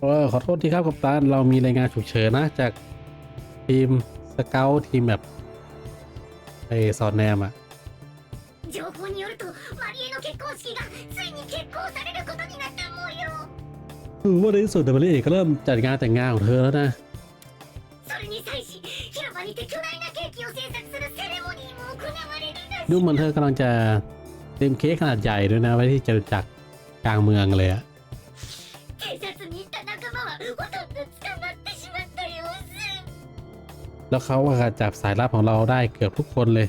เออขอโทษทีครับกัปตันเรามีรายงานฉุกเฉินนะ จากทีมสเกลทีมแบบไอซอนแนมอะ 情報によるとマリエの結婚式がついに決行されることになった模様 คือว่าในที่สุดเดลิเอกก็เริ่มจัดงานแต่งงานของเธอแล้วนะ それに際し広場にて巨大なケーキを制作するセレモニーも行われるらし ดู い เหมือนเธอกำลังจะเตรียมเค้กขนาดใหญ่ด้วยนะ ไว้ที่จะจักรกลางเมืองเลยอะ แล้วเขาก็จับสายลับของเราได้เกือบทุกคนเลย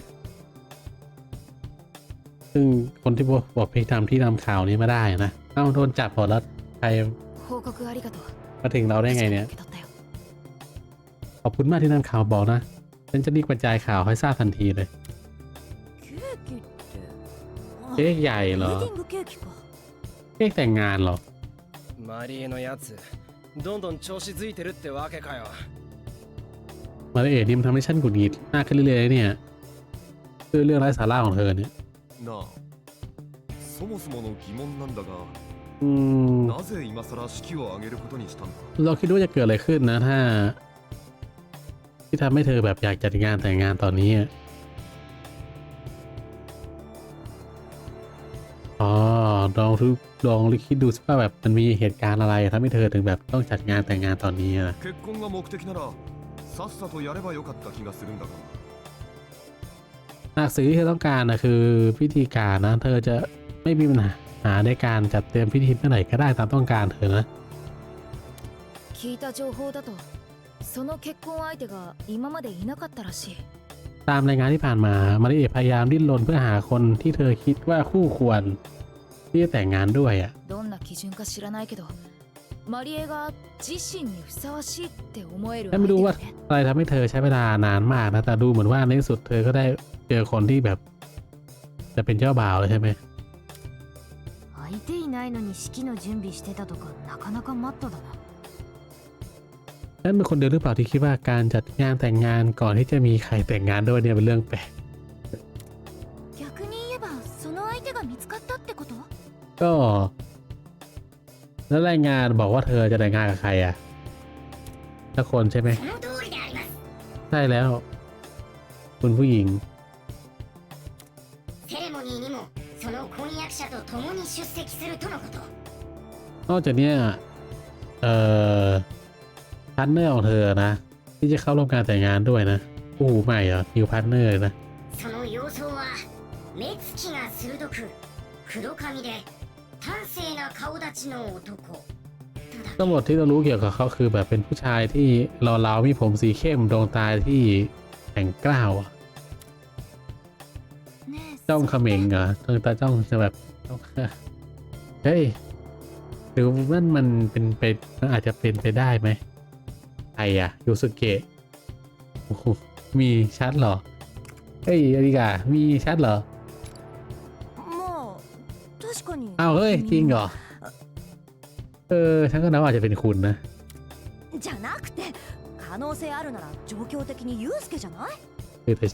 ซึ่งคนที่บอกเพลงทำที่นำข่าวนี้มาได้นะ เอ้าโดนจับหมดแล้วใคร 報告ありがとう มาถึงเราได้ไงเนี่ย 受け取ったよ ขอบคุณมากที่นำข่าวบอกนะ ฉันจะรีบกระจายข่าวให้ทราบทันทีเลย ケーキってあ เค้กใหญ่เหร ウ อ ェディングケーキか เค้กแต่งงานเหรอ マリエのやつどんどん調子づいてるってわけかよ มาเอทนี่มันทำให้ฉันหงุดหงิดมากขึ้นเรื่อยๆเนี่ยคือเรื่องไร้สาระของเธอเนี่ยอืมเราคิดว่าจะเกิดอะไรขึ้นนะถ้า ที่ทำให้เธอแบบอยากจัดงานแต่งงานตอนนี้อ๋อลองทุกลองคิดดูสิว่าแบบมันมีเหตุการณ์อะไรทำให้เธอถึงแบบต้องจัดงานแต่งงานตอนนี้นะ さっさとやればよかった気がするんだが หากสิ่งที่เธอต้องการนะคือพิธีการนะ เธอจะไม่มีปัญหาหาในการจัดเตรียมพิธีเมื่อไหร่ก็ได้ตามต้องการเธอนะ 聞いた情報だとその結婚相手が今までいなかったらしい ตามรายงานที่ผ่านมามาริเอะพยายามดิ้นรนเพื่อหาคนที่เธอคิดว่าคู่ควร ที่จะแต่งงานด้วยอ่ะ どんな基準か知らないけど マリエが自身にふさわしいって思える ฉันไม่รู้ว่า ね อะไรทำให้เธอใช้เวลานานมากนะ แต่ดูเหมือนว่าในที่สุดเธอก็ได้เจอคนที่แบบ จะเป็นเจ้าบ่าวเลยใช่ไหม 相手いないのに式の準備してたとかなかなかマットだな นั่นเป็นคนเดียวหรือเปล่าที่คิดว่าการจัดงานแต่งงานก่อนที่จะมีใครแต่งงานด้วยเนี่ยเป็นเรื่องแปลก 逆に言えばその相手が見つかったってこと ก็ แล้วรายงานบอกว่าเธอจะแต่งงานกับใครอ่ะสักคนใช่ไหม その通りであります ใช่แล้ว คุณผู้หญิง セレモニーにもその婚約者と共に出席するとのこと นอกจากเนี้ยเอ่อพาร์ทเนอร์ของเธอนะ ที่จะเข้าร่วมการแต่งงานด้วยนะคู่หูใหม่เหรอนิวพาร์ทเนอร์นะ その様相は目つきが鋭く黒髪で端正 な顔立ちの男ただ ทั้งหมดที่เรารู้เกี่ยวกับเขาคือแบบเป็นผู้ชายที่รอเราวๆมีผมสีเข้มดวงตาที่แข็งกร้าวอะ ねえ จ้องเขม็งเหรอดวงตาจ้องจะแบบจ้องเฮ้ยหรือว่ามันเป็นไปมันอาจจะเป็นไปได้ไหมใครอะยูสุเกะโอ้โหมีชัดเหรอ เฮ้ยอาริกามีชัดเหรอ าวเฮ้ย จริงเหรอ เออ ฉันก็นึกว่าอาจจะเป็นคุณนะ じゃなくて可能性あるなら状況的にユウスケじゃない คือแต่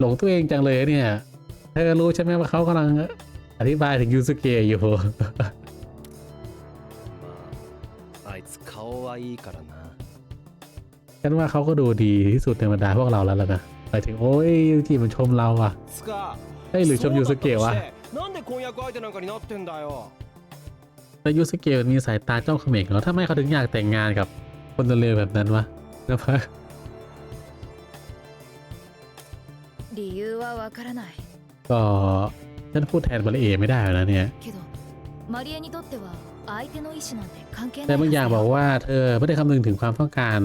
หลงตัวเองจังเลยเนี่ย เธอรู้ใช่ไหมว่าเขากำลังอธิบายถึงยูสุเกะอยู่ まああいつ顔はいいからな ฉันว่าเขาก็ดูดีที่สุดในบรรดาพวกเราแล้วล่ะนะไปถึงโอ้ยยูกิมันชมเราอ่ะ つか เฮ้ยหรือชมยูสุเกะวะ 婚約相手なんかになってんだよ แต่ยูสุเกะมันมีสายตาจ้องเขม็งแล้วทำไมเขาถึงอยากแต่งงานกับคนเร็วๆแบบนั้นวะนะพะ 理由はわからない ก็ฉันพูดแทนบริเอไม่ได้แล้วนะเนี่ย けどマリエにとっては相手の意思なんて関係ない แต่บางอย่าง はずだ บ よ อกว่าเธอไม่ได้คำนึงถึงความต้องการ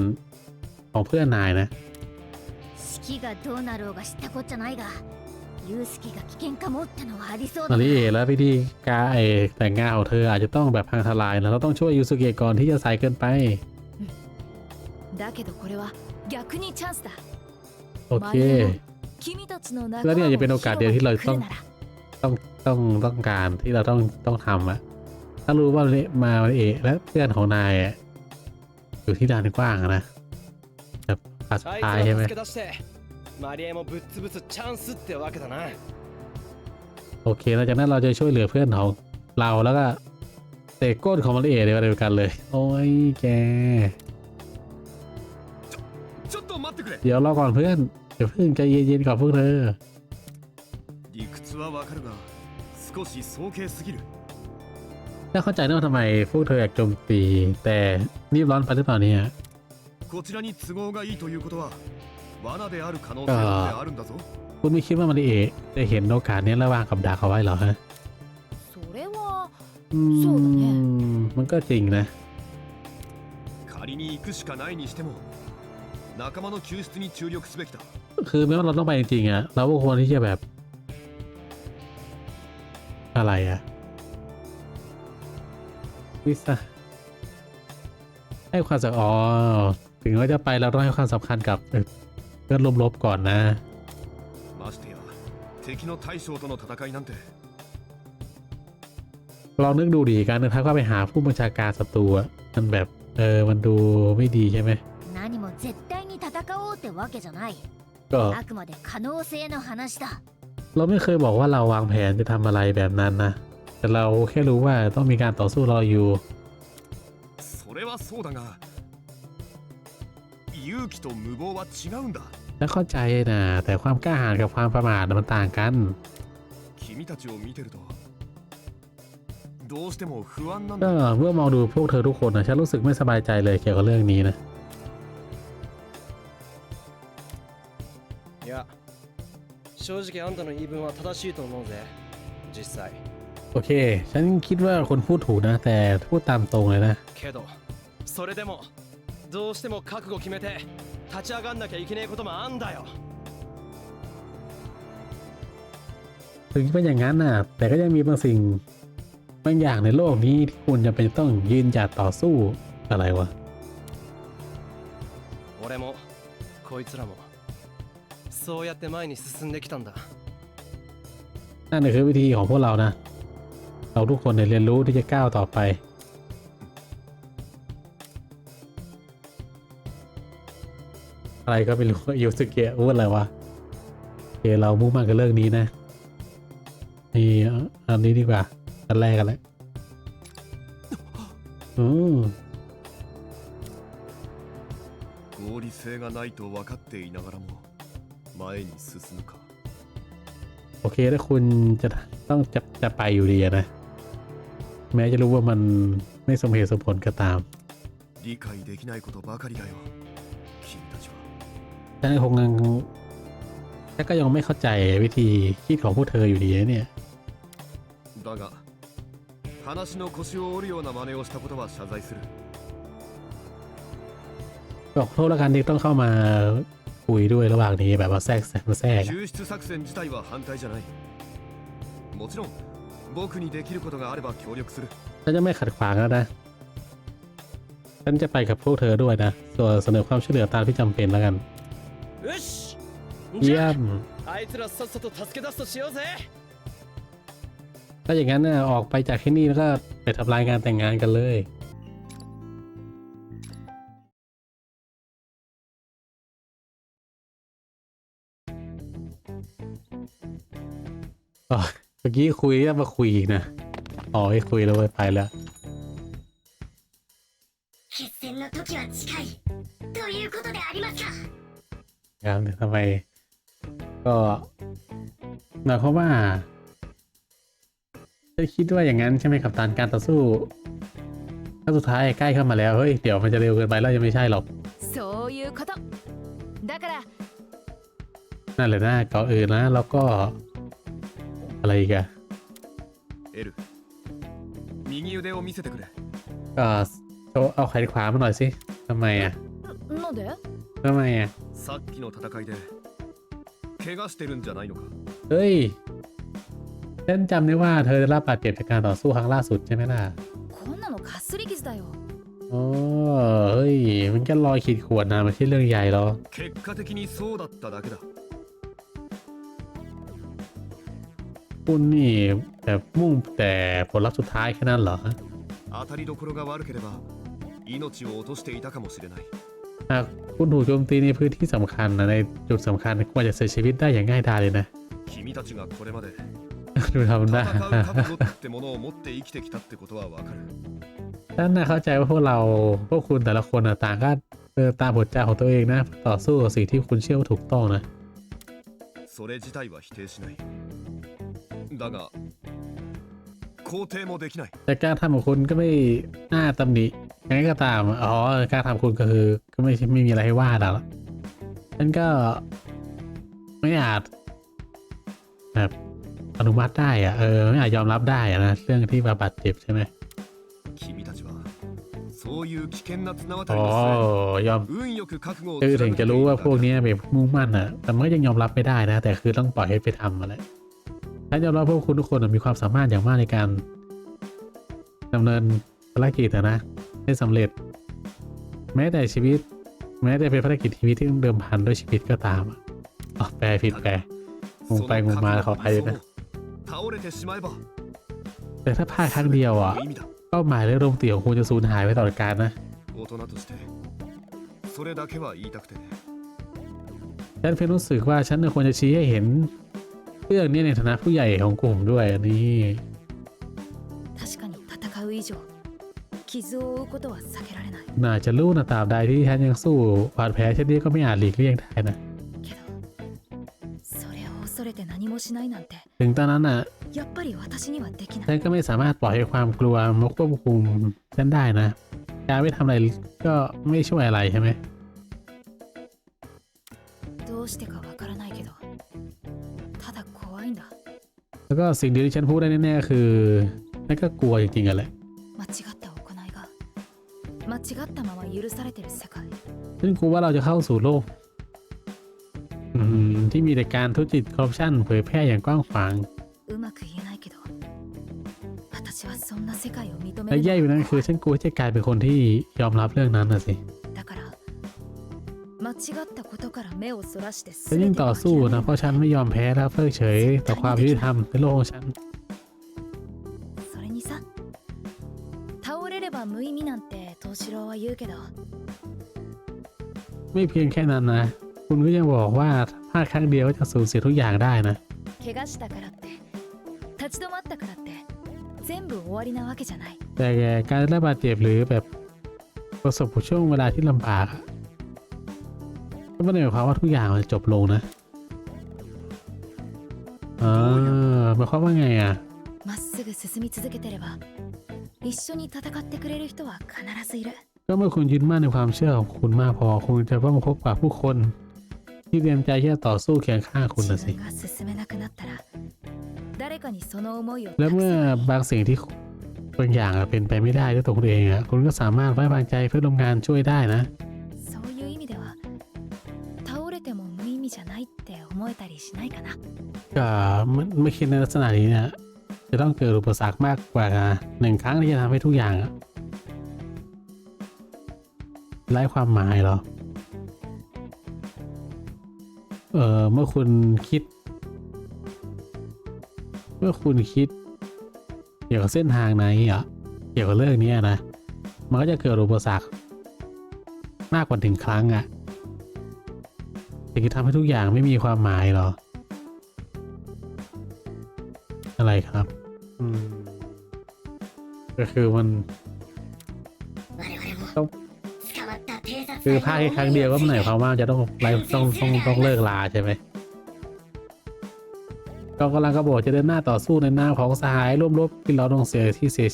ของเพื่อนนายนะ 式がどうなろうが知ったこっちゃないが ตอนนี้เอแล้วพี่ที่กาเอแต่งงานของเธออาจจะต้องแบบพังทลายแล้วเราต้องช่วยยูสุเกะก่อนที่จะสายเกินไปโอเคแล้วนี่อจะเป็นโอกาสเดียวที่เราต้องต้องต้องต้องการที่เราต้องต้องทำอะถ้ารู้ว่ามาเอและเพื่อนของนายอยู่ที่ด่านกว้างนะแบบปัดท้ายใช่ไหม マリエもぶっ潰すチャンスってわけだな โอเคหลังจากนั้นเราจะช่วยเหลือเพื่อนของเราแล้วก็ เตะก้นของมาริเอะเดียวกันเลย โอ้ยแก ちょっと待ってくれ เดี๋ยวรอก่อนเพื่อน เดี๋ยวเพิ่งใจเย็นๆก่อนพวกเธอ 理屈はわかるが少し早計すぎる ถ้าเข้าใจนะว่าทำไมพวกเธออยากโจมตี แต่รีบร้อนไปหรือเปล่าเนี่ย こちらに都合がいいということは ก็คุณไม่คิดว่ามาริเอะจะเห็นโอกาสนี้ระว่างกับดักเอาไว้หรอฮะมันก็จริงนะคือแม้ว่าเราต้องไปจริงๆอะเราก็ควรที่จะแบบ อะไรอะวิสาให้ความสำคัญอ๋อถึงว่าจะไปเราต้องให้ความสำคัญกับ เอ่อเพื่อนลบๆก่อนนะ ましてや敵の大将との戦いなんて ลองนึกดูดีการเดินทางเข้าไปหาผู้บัญชาการศัตรูอะมันแบบ เออ มันดูไม่ดีใช่ไหม 何も絶対に戦おうってわけじゃない ก็ あくまで可能性の話だ เราไม่เคยบอกว่าเราวางแผนจะทำอะไรแบบนั้นนะ แต่เราแค่รู้ว่าต้องมีการต่อสู้รออยู่ それはそうだが勇気と無謀は違うんだ ฉันเข้าใจนะแต่ความกล้าหาญกับความประมาทมันต่างกันก็เมื่อมองดูพวกเธอทุกคนนะฉันรู้สึกไม่สบายใจเลยเกี่ยวกับเรื่องนี้นะโอเค ฉันคิดว่าคนพูดถูกนะ แต่พูดตามตรงเลยนะ けどそれでもどうしても覚悟決めて立ち上がんなきゃいけねえこともあんだよ ถึงเป็นอย่างนั้นน่ะ แต่ก็ยังมีบางสิ่งบางอย่างในโลกนี้ที่คุณจะเป็นต้องยืนหยัดต่อสู้อะไรวะ 俺もこいつらもそうやって前に進んできたんだ นั่นคือวิธีของพวกเรานะ เราทุกคนเนี่ยเรียนรู้ที่จะก้าวต่อไป อะไรก็ไม่รู้ ยูสเกะพูดอะไรวะโอเคเรามุ่งมั่นกับเรื่องนี้นะนี่เอาอันนี้ดีกว่าอันแรกกันเลยอืม 合理性がないと分かっていながらも前に進むか โอเคถ้าคุณจะต้องจะจะไปอยู่ดีอะนะ แม้จะรู้ว่ามันไม่สมเหตุสมผลก็ตาม 理解できないことばかりだよ君たちは ฉันก็คงยังฉันก็ยังไม่เข้าใจวิธีคิดของพวกเธออยู่ดีนะเนี่ย だが話の腰を折るような真似をしたことは謝罪する ขอโทษแล้วกันที่ต้องเข้ามาคุยด้วยระหว่างนี้แบบว่าแทรกแทรกมาแทรกอะ 救出作戦自体は反対じゃないもちろん僕にできることがあれば協力する ฉันจะไม่ขัดขวางแล้วนะ ฉันจะไปกับพวกเธอด้วยนะ ส่วนเสนอความช่วยเหลือตามที่จำเป็นแล้วกัน よし เยี่ じ ย ゃ ม ああいつらさっさと助け出すとしようぜ ถ้าอย่างนั้นน่ะออกไปจากที่นี่แล้วก็ไปทำลายงานแต่งงานกันเลย อ๋อเมื่อกี้คุยแล้วมาคุยอีกนะ อ๋อให้คุยแล้วเว้ยไปแล้ว ครับเดี๋ยวต่ไมก็หมายความว่าจะคิดว่าอย่างนั้นใช่ไหมครับตานการต่อสู้ครั้งสุดท้ายใกล้เข้ามาแล้วเฮ้ยเดี๋ยวมันจะเร็วเกินไปแล้วยังไม่ใช่หรอกนั่นแหละนะก่อนอื่นนะแล้วก็อะไรกันก็โชว์เอาไขขวามาหน่อยสิทำไมอะทำไมอะ さっきの戦いで怪我してるんじゃないのか เฮ้ยฉันจำได้ว่าเธอได้รับบาดเจ็บจากการต่อสู้ครั้งล่าสุดใช่ไหมล่ะ こんなのかすり傷だよ อ๋อเฮ้ย มันแค่รอยขีดข่วนนะไม่ใช่เรื่องใหญ่หรอก 結果的にそうだっただけだ คุณนี่แบบมุ่งแต่ผลลัพธ์สุดท้ายแค่นั้นเหรอ 当たりどころが悪ければ命を落としていたかもしれない หากคุณถูกโจมตีในพื้นที่สำคัญนะในจุดสำคัญควรจะเสียชีวิตได้อย่างง่ายดายเลยนะดูทำหน้าท่านน่ะเข้าใจว่าพวกเราพวกคุณแต่ละคนต่างก็เดิตามบทจของตัวเองนะ ต่อสู้กับสิ่งที่คุณเชื่อว่าถูกต้องนะแต่การทำของคุณก็ไม่น่าตำหนิ ยังไงก็ตาม อ๋อการทำคุณก็คือ ก็ไม่ไม่มีอะไรให้ว่าแล้วฉันก็ไม่อาจแบบอนุมัติได้อะเออไม่อาจยอมรับได้อะนะเรื่องที่บาบาดเจ็บใช่ไหมโอ้ยอมคือถึงจะรู้ว่าพวกนี้แบบมุ่งมั่นอะ แต่มันก็ยังยอมรับไม่ได้นะ แต่คือต้องปล่อยให้ไปทำมาแหละฉันยอมรับพวกคุณทุกคนมีความสามารถอย่างมากในการดำเนินภารกิจนะ ให้สำเร็จ แม้แต่ชีวิต แม้แต่เป็นภารกิจชีวิตที่ต้องเดิมพันด้วยชีวิตก็ตามอะอ๋อแปลผิดแปล งงไปงงมาขออภัยด้วยนะ 倒れてしまえば แต่ถ้าพลาดครั้งเดียวอ่ะ 無意味だ เป้าหมายและโรงเตี๋ยวของคุณจะสูญหายไปตลอดกาลนะ 大人としてそれだけは言いたくてね ฉันเพียงรู้สึกว่าฉันควรจะชี้ให้เห็นเรื่องนี้ในฐานะผู้ใหญ่ของกลุ่มด้วยนี่ 確かに戦う以上 傷を負うことは避けられない น่าจะรู้นะตราบใดที่ฉันยังสู้บาดแผลเช่นนี้ก็ไม่อาจหลีกเลี่ยงได้นะ けどそれを恐れて何もしないなんて ถึงตอนนั้นอ่ะ やっぱり私にはできな ฉั い นก็ไม่สามารถปล่อยให้ความกลัวมาควบคุมฉันได้นะ การไม่ทำอะไรก็ไม่ช่วยอะไรใช่ไหม どうしてかわからないけどただ怖いんだ แล้วก็สิ่งเดียวที่ฉันพูดได้แน่ๆก็คือนั่นก็กลัวจริงๆกันแหละ 間違った行いが間 違ったまま許されてる世界 ฉันกลัวว่าเราจะเข้าสู่โลกอืมที่มีแต่การทุจริตคอร์รัปชันเผยแพร่อย่างกว้างขวาง うまく言えないけど私はそんな世界を認め และ る แย่อยู่ の นั่น が คือ 怖い ฉันกลัวจะกลายเป็นคนที่ยอมรับเรื่องนั้นนะสิ だから間違ったことから目をそらして ฉันยิ่งต่อสู้นะ เพราะฉันไม่ยอมแพ้และเพิกเฉยต่อความยุติธรรมในโลกของฉัน それにさ倒れれば無意味なんて 藤四郎は言うけど ไม่เพียงแค่นั้นนะ คุณก็ยังบอกว่าถ้าพลาดครั้งเดียวก็จะสูญเสียทุกอย่างได้นะ 怪我したからって立ち止まったからって全部終わりなわけじゃない แต่การได้รับบาดเจ็บหรือแบบประสบกับช่วงเวลาที่ลำบากอะก็ไม่ได้หมายความว่าทุกอย่างมันจะจบลงนะอ่าหมายความว่าไงอ่ะ まっすぐ進み続けてれば 一緒に戦ってくれる人は必ずいる ก็เมื่อคุณยึดมั่นในความเชื่อของคุณมากพอคุณจะต้องพบกับผู้คน ที่เตรียมใจที่จะต่อสู้เคียงข้างคุณ 自 นะสิ 分が進めなくなったら誰かにその思いを และ 託 เมื่อ せばいい บางสิ่งที่บางอย่างอะเป็นไปไม่ได้ด้วยตัวคุณเองอ่ะคุณก็สามารถไว้วางใจเพื่อนร่วมงานช่วยได้นะ そういう意味では倒れても無意味じゃないって思えたりしないかな ก็ไม่ไม่คิดในลักษณะนี้เนี่ย จะต้องเกิดอุปสรรคมากกว่าหนึ่งครั้งที่จะทำให้ทุกอย่างไร้ความหมายเหรอ เออเมื่อคุณคิด เมื่อคุณคิด เกี่ยวกับเส้นทางไหนอะเกี่ยวกับเรื่องนี้นะ มันก็จะเกิดอุปสรรคมากกว่าหนึ่งครั้งอะจะทำให้ทุกอย่างไม่มีความหมายหรอ อะไรครับ อืม ก็คือมัน ต้องคือภาคแค่ครั้งเดียวก็หมายความว่าจะต้องไลฟ์ต้องต้องต้องเลิกลาใช่ไหมก็กำลังกระบอกจะเดินหน้าต่อสู้ในหน้าของสหายร่วมรบที่เราต้องเสียที่เสีย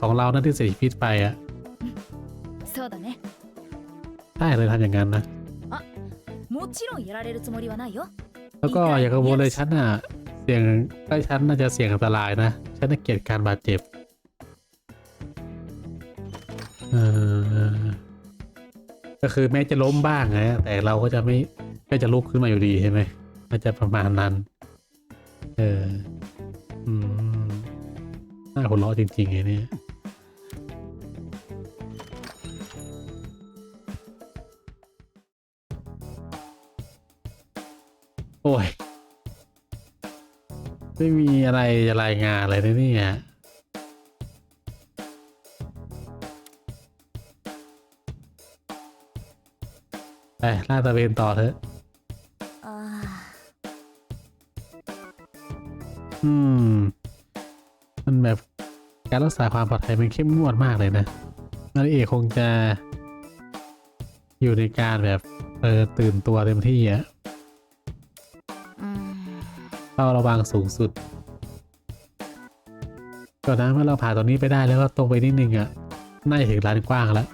ของเรานั่นที่เสียชีวิตไปอะใช่เลยทำอย่างนั้นนะแล้วก็อย่ากังวลเลยฉันอะ สี่ยงใต้ชั้นน่าจะเสี่ยงอันตรายนะฉันน่าเกลียดการบาดเจ็บเออก็คือแม้จะล้มบ้างนะแต่เราก็จะไม่ก็จะลุกขึ้นมาอยู่ดีใช่ไหมน่าจะประมาณนั้น เออ อืมน่าหัวเราะจริงๆไอ้เนี่ ไม่มีอะไรจะรายงานอะไรนะเนี่ฮะไปล่าตะเวนต่อเถอะ อืม มันแบบการรักษาความปลอดภัยมันเข้มงวดมากเลยนะนาริเอกคงจะ อยู่ในการแบบ เออตื่นตัวเต็มที่อะ ฝ้าระวังสูงสุดก่อนนะเมื่อเราผ่านตรงนี้ไปได้แล้วก็ตรงไปนิดนึงอะ่ะน่าจะถึงลานกว้างแล้ว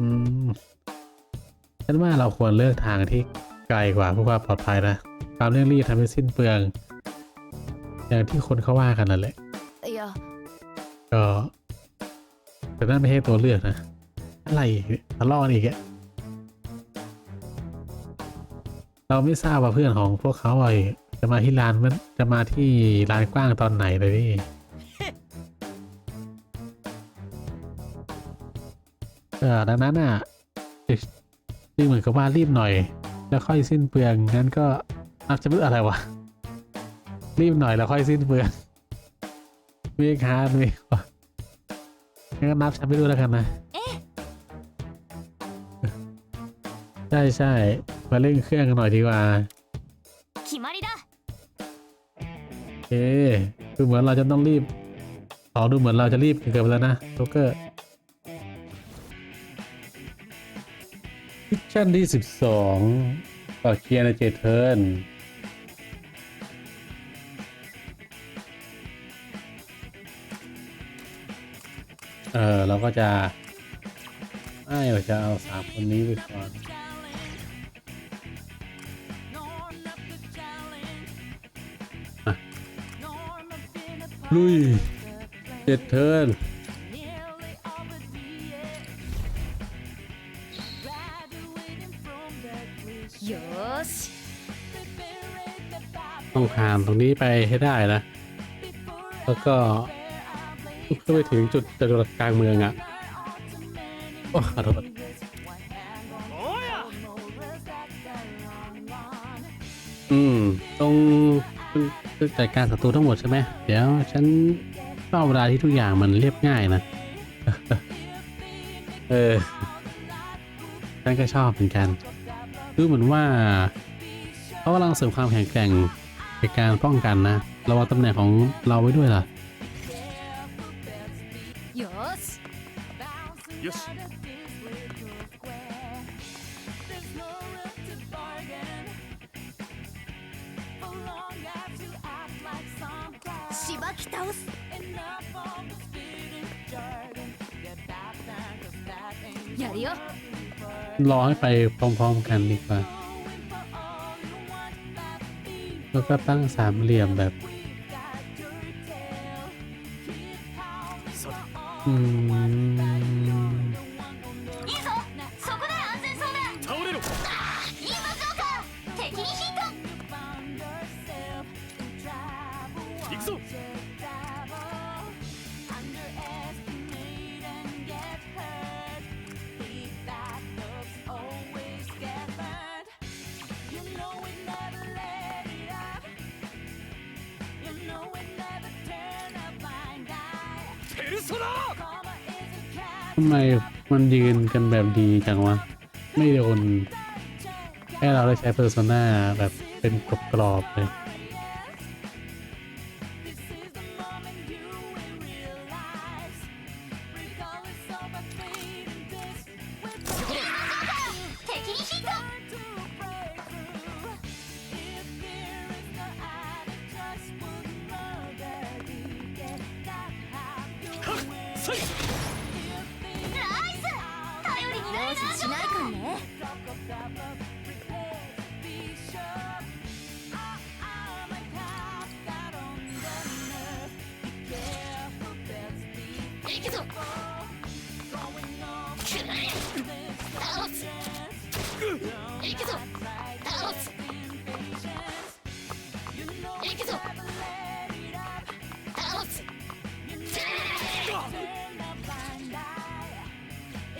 อืมฉันว่าเราควรเลือกทางที่ไกลกว่าเพื่อความปลอดภัยนะความเร่งรีบทำให้สิ้นเปลือง อย่างที่คนเขาว่ากันนั่นแหละก็แต่นั่นไม่ใช่ตัวเลือกนะ อะไรทะเลาะอีกอะ เราไม่ทราบว่าเพื่อนของพวกเขาอะจะมาที่ร้านมันจะมาที่ร้านกว้างตอนไหนเลยนี่เออดังนั้นอะจึงเหมือนกับว่ารีบหน่อย แล้วค่อยสิ้นเปลืองงั้นก็นับจะพูดอะไรวะรีบหน่อยแล้วค่อยสิ้นเปลืองมีคาร์ดมีวะงั้นก็นับฉันไปดูแล้วกันนะ ใช่ใช่ มาเล่นเครื่องกันหน่อยดีกว่าเอ๊คือเหมือนเราจะต้องรีบอ๋อดูเหมือนเราจะรีบเกือบแล้วนะโทเกอร์ิชั่นที่สิบสองต่อเคียร์ในเจเทิร์นเออเราก็จะไม่เราจะเอาสามคนนี้ไปก่อน ลุยเจ็ดเทิร์นよーしต้องผ่านตรงนี้ไปให้ได้นะ แล้วก็เพื่อไปถึงจุดจตุรัสกลางเมืองอะ่ะ โอ้ขอโทษอืม ตรง จัดการศัตรูทั้งหมดใช่ไหมเดี๋ยวฉันชอบเวลาที่ทุกอย่างมันเรียบง่ายนะ เออฉันก็ชอบเหมือนกันดูเหมือนว่าเขากำลังเสริมความแข็งแกร่งในการป้องกันนะระวังตำแหน่งของเราไว้ด้วยล่ะ き倒すやるよ รอให้ไปพร้อมๆกันดีกว่า แล้วก็ตั้งสามเหลี่ยมแบบ อืม ทำไมมันยืนกันแบบดีจังวะ ไม่โดนแค่เราได้ใช้เพอร์โซนาแบบเป็นกรอบๆเลย 倒す行くぞ倒す行くぞ倒す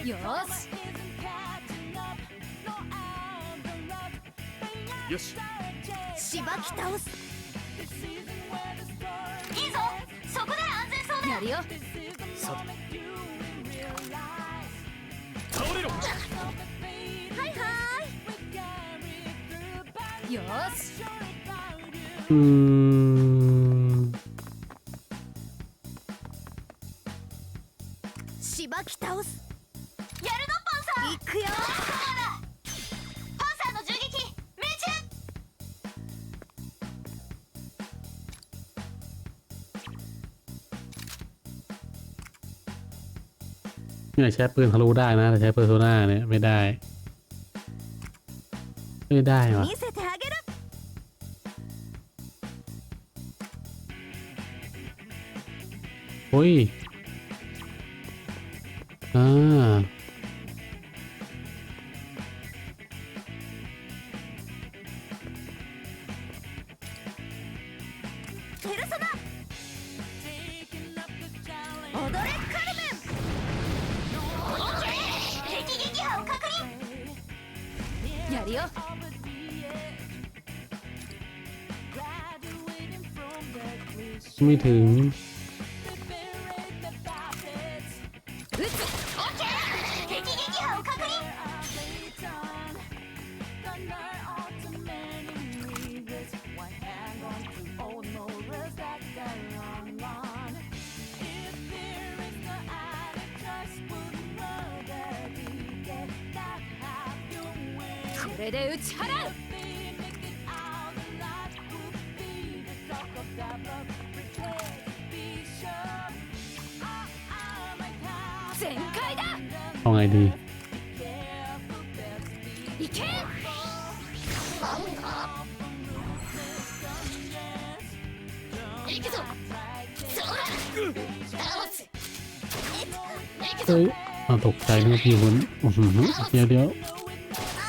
よーし。よししばき倒す。いいぞ。そこで安全そうだやるよ。さて。倒れろはいはーいよーし อืม เนี่ยใช้ปืนทะลุได้นะแต่ใช้เพอร์โซนาเนี่ยไม่ได้ ไม่ได้หรโอ้ยอ่า ถึงこれで打ち払うเอาไงดี いけ行くぞそうだ倒す เฮ้ยเอาตกใจนึกว่าพี่คนอื้อหือเดี๋ยวเดี๋ยว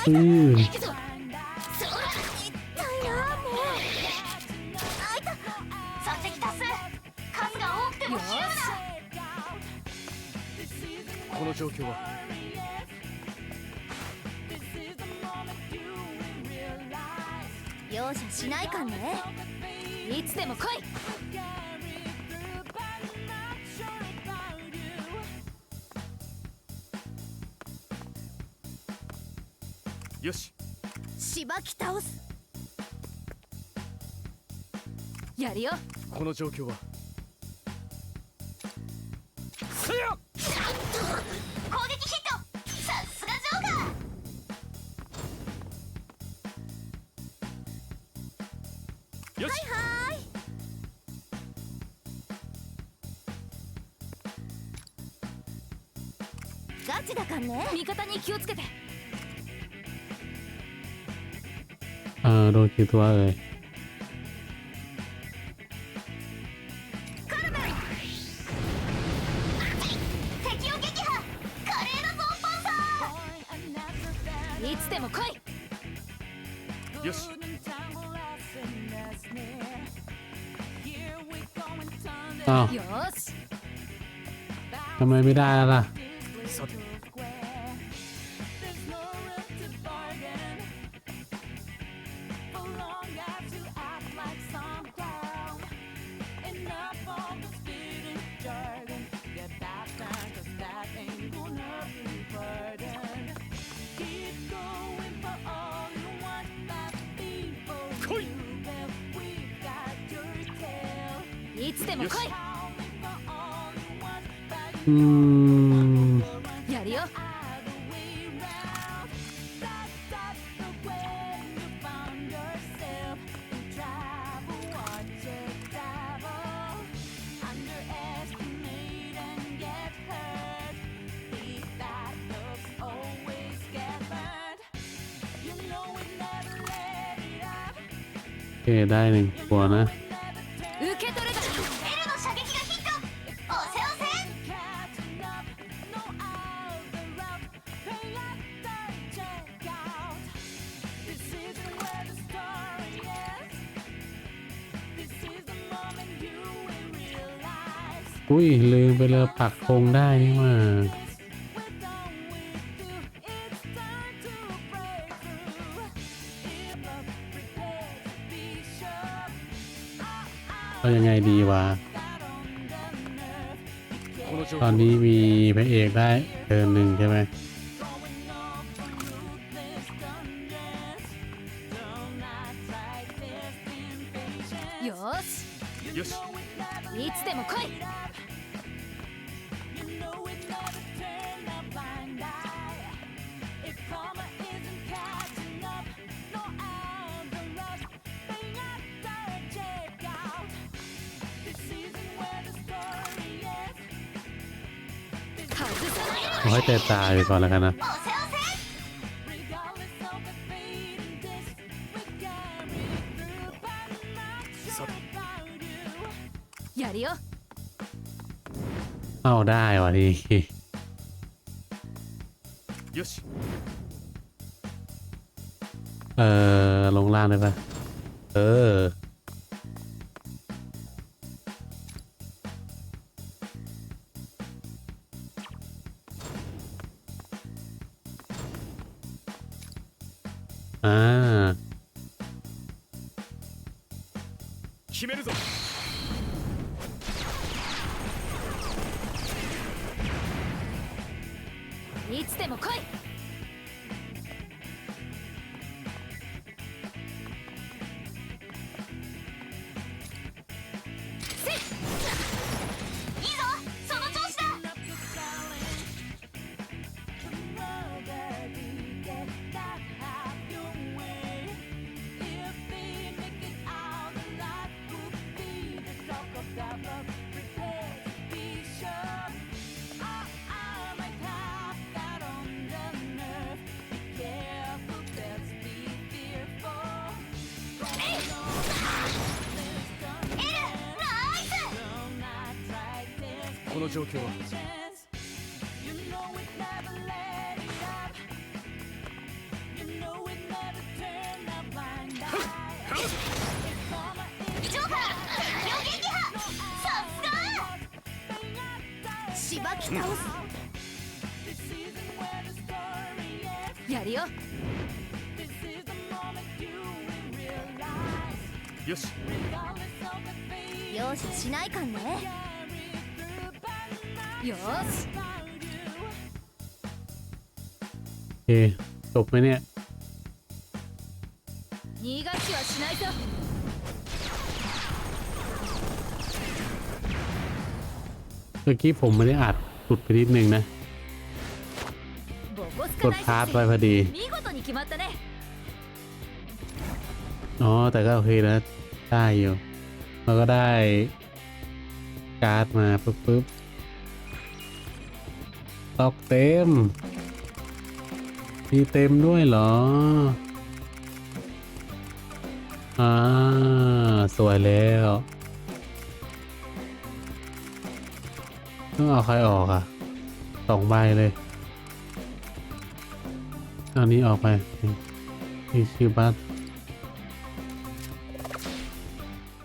อือ 行くぞそう 容赦しないかんね。いつでも来い。よし。しばき倒す。やるよ。この状況は味方に気をつけて เออโดนกี่ตัวเอ่ย カルメン敵を撃破華麗だぞパンサーいつでも来いよしอ้าว よーし ทำไมไม่ได้ล่ะ うーん いやるよ โอเคได้หนึ่งตัวนะ อุ้ย ลืมไปเลยปักธงได้นี่มาเรายังไงดีวะ ตอนนี้มีพระเอกได้เทินหนึ่งใช่ไหม ไปก่อนแล้วกันนะเข้าได้ว่ะดีเออลงล่างได้ปะเออ の状況は。 เคจบไหมเนี่ยเมื่อกี้ผมไม่ได้อัดสุดไปนิดนึงนะกดพาร์ทไปพอดีอ๋อ แต่ก็โอเคนะ ได้อยู่ แล้วก็ได้ การ์ดมาปุ๊บปุ๊บ ตอกเต็ม มีเต็มด้วยเหรอ อ่า สวยแล้ว ต้องเอาใครออกอะสองใบเลยอานี้ออกไป นี่ชื่อบัส